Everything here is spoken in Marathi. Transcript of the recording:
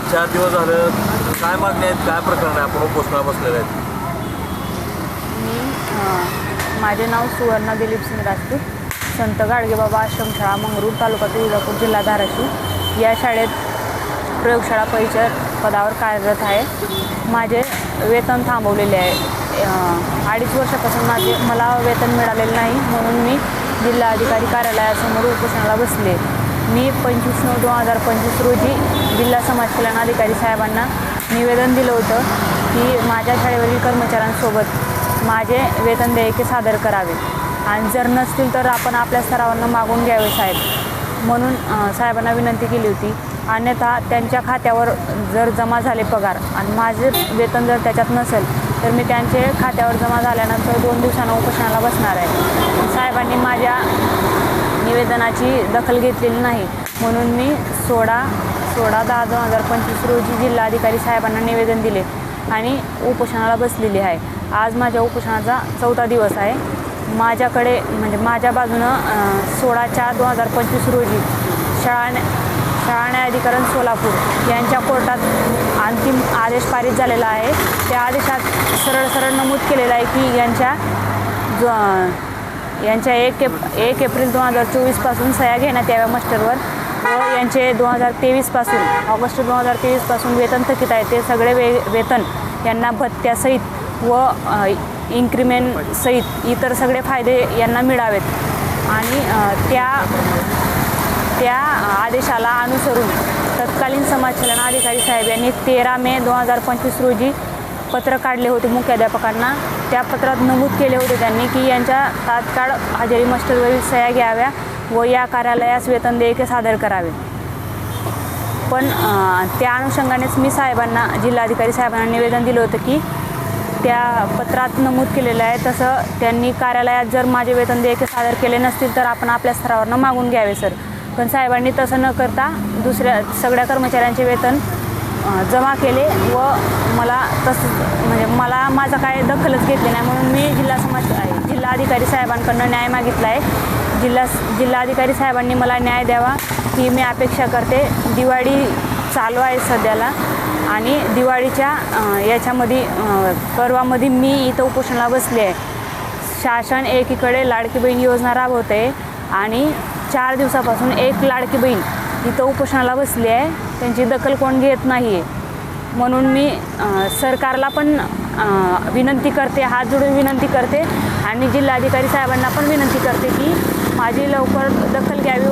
चार दिवस झालं. काय मागणी आहेत काय प्रकरण आहे? आपण उपोषणाला बसलेले आहेत. मी माझे नाव सुवर्णा दिलीप सिंग राजपूत. संत गाडगेबाबा आश्रमशाळा मंगरूळ तालुका तुळजापूर जिल्हा धाराशिव. या शाळेत प्रयोगशाळा परिचय पदावर कार्यरत आहे. माझे वेतन थांबवलेले आहे. अडीच वर्षापासून माझे मला वेतन मिळालेलं नाही म्हणून मी जिल्हा अधिकारी कार्यालयासमोर उपोषणाला बसले. मी पंचवीस नऊ दोन हजार पंचवीस रोजी जिल्हा समाज कल्याण अधिकारी साहेबांना निवेदन दिलं होतं की माझ्या शाळेवरील कर्मचाऱ्यांसोबत माझे वेतन देयके सादर करावे. आणि जर नसतील तर आपण आपल्या स्तरावरनं मागून घ्यावे साहेब. म्हणून साहेबांना विनंती केली होती. अन्यथा त्यांच्या खात्यावर जर जमा झाले पगार आणि माझे वेतन जर त्याच्यात नसेल तर मी त्यांचे खात्यावर जमा झाल्यानंतर दोन दिवसांना उपोषणाला बसणार आहे. साहेबांनी माझ्या निवेदनाची दखल घेतलेली नाही. म्हणून मी सोळा सोळा दहा दोन हजार पंचवीस रोजी जिल्हाधिकारी साहेबांना निवेदन दिले आणि उपोषणाला बसलेली आहे. आज माझ्या उपोषणाचा चौथा दिवस आहे. माझ्याकडे म्हणजे माझ्या बाजूनं सोळा चार दोन हजार पंचवीस रोजी शाळा न्या- शाळा न्यायाधिकरण सोलापूर यांच्या कोर्टात अंतिम आदेश पारित झालेला आहे. त्या आदेशात सरळ सरळ नमूद केलेलं आहे की यांच्या ज यांच्या एक एप एक एप्रिल दोन हजार चोवीसपासून सह्या घेण्यात याव्या मास्टरवर. व यांचे दोन हजार तेवीसपासून ऑगस्ट दोन हजार तेवीसपासून वेतन थकीत आहे ते सगळे वे वेतन यांना भत्त्यासहित व इन्क्रीमेंटसहित इतर सगळे फायदे यांना मिळावेत. आणि त्या त्या आदेशाला अनुसरून तत्कालीन समाज कल्याण अधिकारी साहेब यांनी तेरा मे दोन हजार पंचवीस रोजी पत्र काढले होते मुख्याध्यापकांना त्या पत्रात नमूद केले होते त्यांनी की यांच्या तात्काळ हजेरी मास्टरवरील सह्या घ्याव्या व या कार्यालयास वेतन देयके सादर करावे. पण त्या अनुषंगानेच मी साहेबांना जिल्हाधिकारी साहेबांना निवेदन दिलं होतं की त्या पत्रात नमूद केलेलं आहे. तसं त्यांनी कार्यालयात जर माझे वेतन देयके सादर केले नसतील तर आपण आपल्या स्तरावरनं मागून घ्यावे सर. पण साहेबांनी तसं न करता दुसऱ्या सगळ्या कर्मचाऱ्यांचे वेतन जमा केले व मला तसं म्हणजे मला माझं काय दखलच घेतली नाही. म्हणून मी जिल्हा समाज जिल्हाधिकारी साहेबांकडनं न्याय मागितला आहे. जिल्हा जिल्हाधिकारी साहेबांनी मला न्याय द्यावा ही मी अपेक्षा करते. दिवाळी चालू आहे सध्याला आणि दिवाळीच्या याच्यामध्ये पर्वामध्ये मी इथं उपोषणाला बसले आहे. शासन एकीकडे लाडकी बहीण योजना राबवते आणि चार दिवसापासून एक लाडकी बहीण इथं उपोषणाला बसली आहे. त्यांची दखल कोण घेत नाही आहे म्हणून मी सरकारला पण विनंती करते हात जोडून विनंती करते आणि जिल्हाधिकारी साहेबांना पण विनंती करते की माझी लवकर दखल घ्यावी